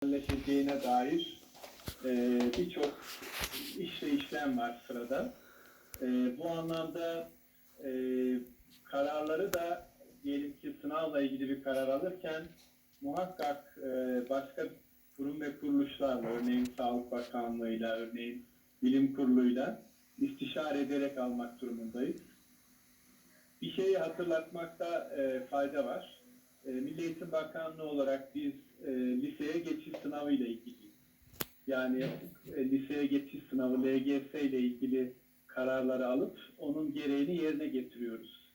gerçekleşeceğine dair e, birçok iş ve işlem var sırada. E, bu anlamda e, kararları da diyelim ki sınavla ilgili bir karar alırken muhakkak e, başka kurum ve kuruluşlarla, örneğin Sağlık Bakanlığı'yla, örneğin Bilim Kurulu'yla istişare ederek almak durumundayız. Bir şeyi hatırlatmakta e, fayda var. E, Milli Eğitim Bakanlığı olarak biz e, liseye geçiş sınavı ile ilgili yani e, liseye geçiş sınavı LGS ile ilgili kararları alıp onun gereğini yerine getiriyoruz.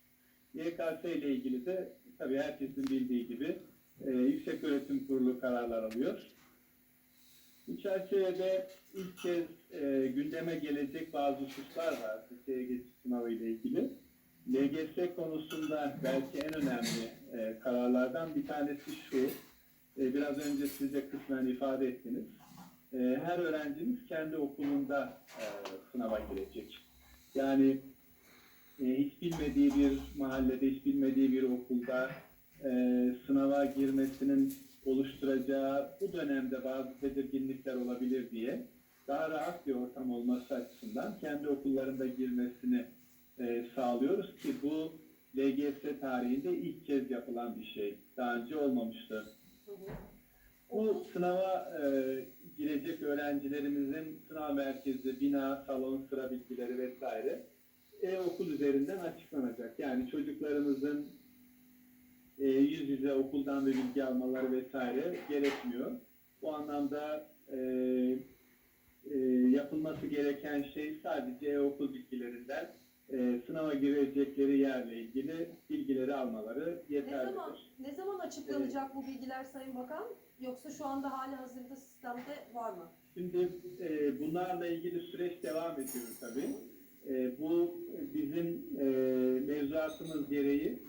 YKS ile ilgili de tabii herkesin bildiği gibi e, Yüksek Öğretim Kurulu kararlar alıyor. Bu çerçevede ilk kez e, gündeme gelecek bazı hususlar var liseye geçiş sınavı ile ilgili. LGS konusunda belki en önemli e, kararlardan bir tanesi şu. E, biraz önce siz de kısmen ifade ettiniz. E, her öğrencimiz kendi okulunda e, sınava girecek. Yani hiç bilmediği bir mahallede, hiç bilmediği bir okulda sınava girmesinin oluşturacağı bu dönemde bazı tedirginlikler olabilir diye daha rahat bir ortam olması açısından kendi okullarında girmesini sağlıyoruz ki bu LGS tarihinde ilk kez yapılan bir şey. Daha önce olmamıştı. Bu sınava e, girecek öğrencilerimizin sınav merkezi, bina, salon, sıra bilgileri vesaire e-okul üzerinden açıklanacak. Yani çocuklarımızın e, yüz yüze okuldan bir bilgi almaları vesaire gerekmiyor. Bu anlamda e, e, yapılması gereken şey sadece e-okul bilgilerinden e, sınava girecekleri yerle ilgili bilgileri almaları Ne yeterlidir. zaman ne zaman açıklanacak bu bilgiler Sayın Bakan? Yoksa şu anda hali hazırda sistemde var mı? Şimdi e, bunlarla ilgili süreç devam ediyor tabii. E, bu bizim e, mevzuatımız gereği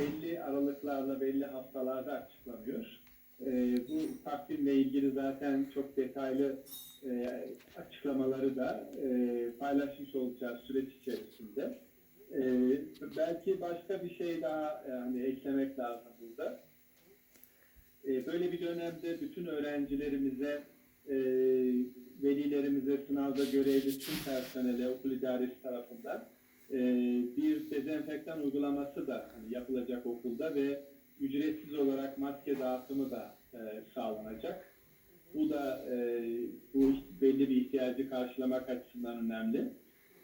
belli aralıklarla, belli haftalarda açıklanıyor. E, bu takvimle ilgili zaten çok detaylı e, açıklamaları da e, paylaşmış olacağız süreç içerisinde. E, belki başka bir şey daha yani eklemek lazım burada. E, böyle bir dönemde bütün öğrencilerimize e, velilerimize, sınavda görevli tüm personele, okul idaresi tarafından e, bir dezenfektan uygulaması da hani yapılacak okulda ve ücretsiz olarak maske dağıtımı da e, sağlanacak. Bu da e, bu belli bir ihtiyacı karşılamak açısından önemli.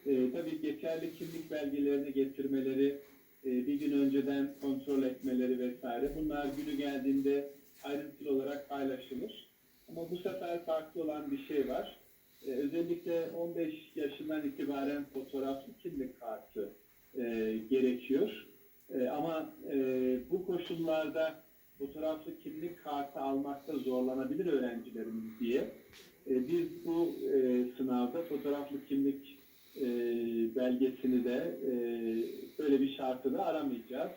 E, tabii geçerli kimlik belgelerini getirmeleri, e, bir gün önceden kontrol etmeleri vesaire. Bunlar günü geldiğinde ayrıntılı olarak paylaşılır. Ama bu sefer farklı olan bir şey var. Ee, özellikle 15 yaşından itibaren fotoğraflı kimlik kartı e, gerekiyor. E, ama e, koşullarda fotoğraflı kimlik kartı almakta zorlanabilir öğrencilerimiz diye e, biz bu e, sınavda fotoğraflı kimlik e, belgesini de e, böyle bir şartı da aramayacağız.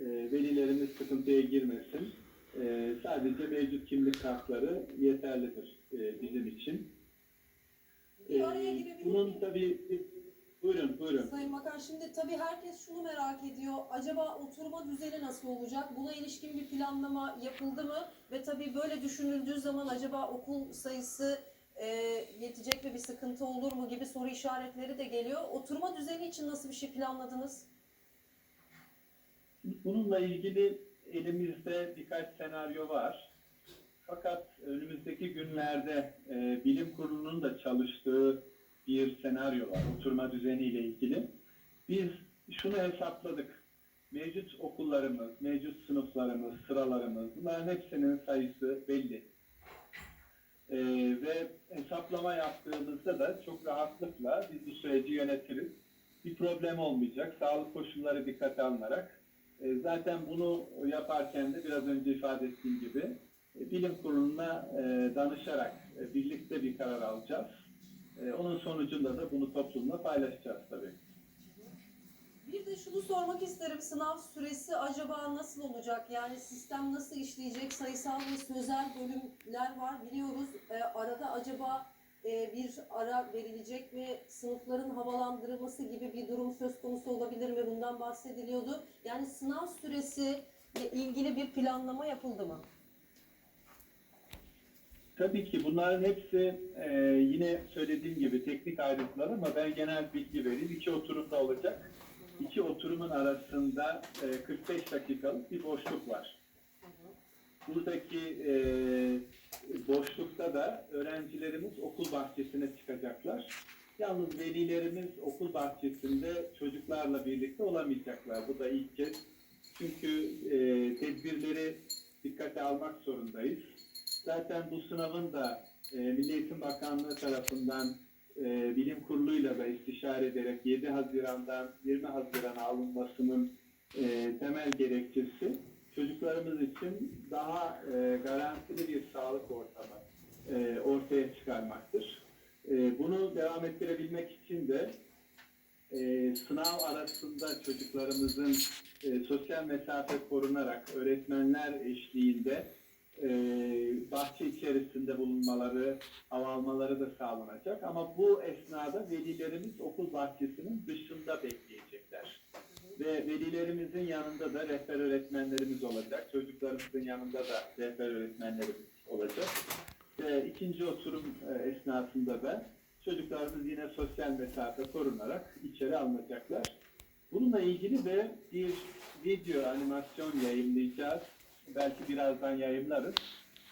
E, velilerimiz sıkıntıya girmesin. Ee, sadece mevcut kimlik kartları yeterlidir e, bizim için. Ee, bunun tabii buyurun buyurun. Sayın Bakan şimdi tabii herkes şunu merak ediyor. Acaba oturma düzeni nasıl olacak? Buna ilişkin bir planlama yapıldı mı? Ve tabii böyle düşünüldüğü zaman acaba okul sayısı e, yetecek mi bir sıkıntı olur mu gibi soru işaretleri de geliyor. Oturma düzeni için nasıl bir şey planladınız? Bununla ilgili elimizde birkaç senaryo var. Fakat önümüzdeki günlerde e, bilim kurulunun da çalıştığı bir senaryo var oturma düzeniyle ilgili. Biz şunu hesapladık. Mevcut okullarımız, mevcut sınıflarımız, sıralarımız bunların hepsinin sayısı belli. E, ve hesaplama yaptığımızda da çok rahatlıkla biz bu süreci yönetiriz. Bir problem olmayacak. Sağlık koşulları dikkate alınarak e, Zaten bunu yaparken de biraz önce ifade ettiğim gibi e, bilim kuruluna e, danışarak e, birlikte bir karar alacağız. E, Onun sonucunda da bunu toplumla paylaşacağız tabii. Bir de şunu sormak isterim. Sınav süresi acaba nasıl olacak? Yani sistem nasıl işleyecek? Sayısal ve sözel bölümler var biliyoruz. E, arada acaba e, bir ara verilecek mi? Sınıfların havalandırılması gibi bir durum söz konusu olabilir mi? Bundan bahsediliyordu. Yani sınav süresi ile ilgili bir planlama yapıldı mı? Tabii ki bunların hepsi e, yine söylediğim gibi teknik ayrıntılar ama ben genel bilgi vereyim. İki oturumda olacak. İki oturumun arasında e, 45 dakikalık bir boşluk var. Buradaki e, boşlukta da öğrencilerimiz okul bahçesine çıkacaklar. Yalnız velilerimiz okul bahçesinde çocuklarla birlikte olamayacaklar. Bu da ilk kez. Çünkü e, tedbirleri dikkate almak zorundayız. Zaten bu sınavın da e, Milli Eğitim Bakanlığı tarafından e, bilim kuruluyla da istişare ederek 7 Haziran'dan 20 Haziran'a alınmasının e, temel gerekçesi çocuklarımız için daha e, garantili bir sağlık ortamı e, ortaya çıkarmaktır. E, bunu devam ettirebilmek için de e, sınav arasında çocuklarımızın e, sosyal mesafe korunarak öğretmenler eşliğinde e, bahçe içerisinde bulunmaları, hava almaları da sağlanacak. Ama bu esnada velilerimiz okul bahçesinin dışında bekleyecekler. Ve velilerimizin yanında da rehber öğretmenlerimiz olacak. Çocuklarımızın yanında da rehber öğretmenlerimiz olacak. Ve ikinci oturum e, esnasında da çocuklarımız yine sosyal mesafe korunarak içeri alınacaklar. Bununla ilgili de bir video animasyon yayınlayacağız. Belki birazdan yayınlarız.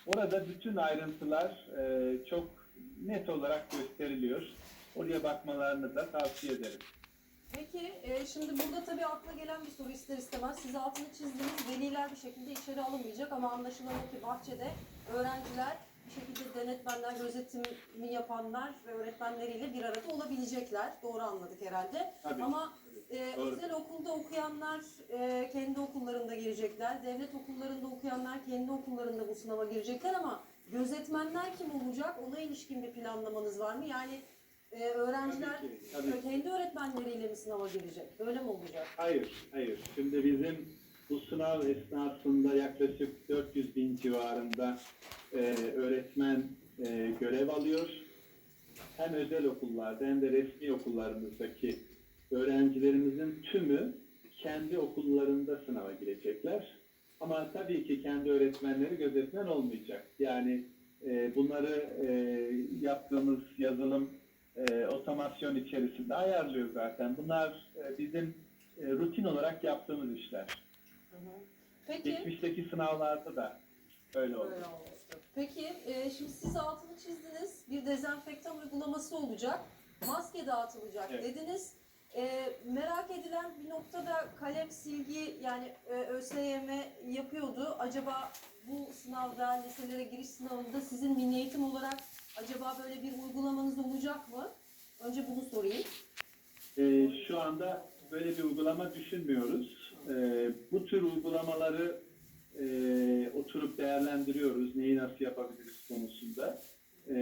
Orada bütün ayrıntılar e, çok net olarak gösteriliyor. Oraya bakmalarını da tavsiye ederim. Peki e, şimdi burada tabii akla gelen bir soru ister istemez. Siz altını çizdiğiniz veliler bir şekilde içeri alınmayacak ama anlaşılan ki bahçede öğrenciler bir şekilde denetmenler, gözetimi yapanlar ve öğretmenleriyle bir arada olabilecekler. Doğru anladık herhalde. Tabii. Ama e, Doğru. özel okulda okuyanlar e, kendi okullarında girecekler. Devlet okullarında okuyanlar kendi okullarında bu sınava girecekler ama gözetmenler kim olacak? Ona ilişkin bir planlamanız var mı? Yani e, öğrenciler Tabii ki, tabii kendi öğretmenleriyle mi sınava girecek? Öyle mi olacak? Hayır, hayır. Şimdi bizim bu sınav esnasında yaklaşık 400 bin civarında e, öğretmen e, görev alıyor. Hem özel okullarda hem de resmi okullarımızdaki öğrencilerimizin tümü kendi okullarında sınava girecekler. Ama tabii ki kendi öğretmenleri gözetmen olmayacak. Yani e, bunları e, yaptığımız yazılım e, otomasyon içerisinde ayarlıyor zaten. Bunlar e, bizim e, rutin olarak yaptığımız işler. Peki. Geçmişteki sınavlarda da öyle oldu. Öyle olmuştu. Peki e, şimdi siz altını çizdiniz. Bir dezenfektan uygulaması olacak. Maske dağıtılacak Evet. dediniz. E, merak edilen bir noktada kalem silgi yani e, ÖSYM yapıyordu. Acaba bu sınavda liselere giriş sınavında sizin milli eğitim olarak acaba böyle bir uygulamanız olacak mı? Önce bunu sorayım. E, şu anda böyle bir uygulama düşünmüyoruz. E, bu tür uygulamaları e, oturup değerlendiriyoruz. Neyi nasıl yapabiliriz konusunda. E,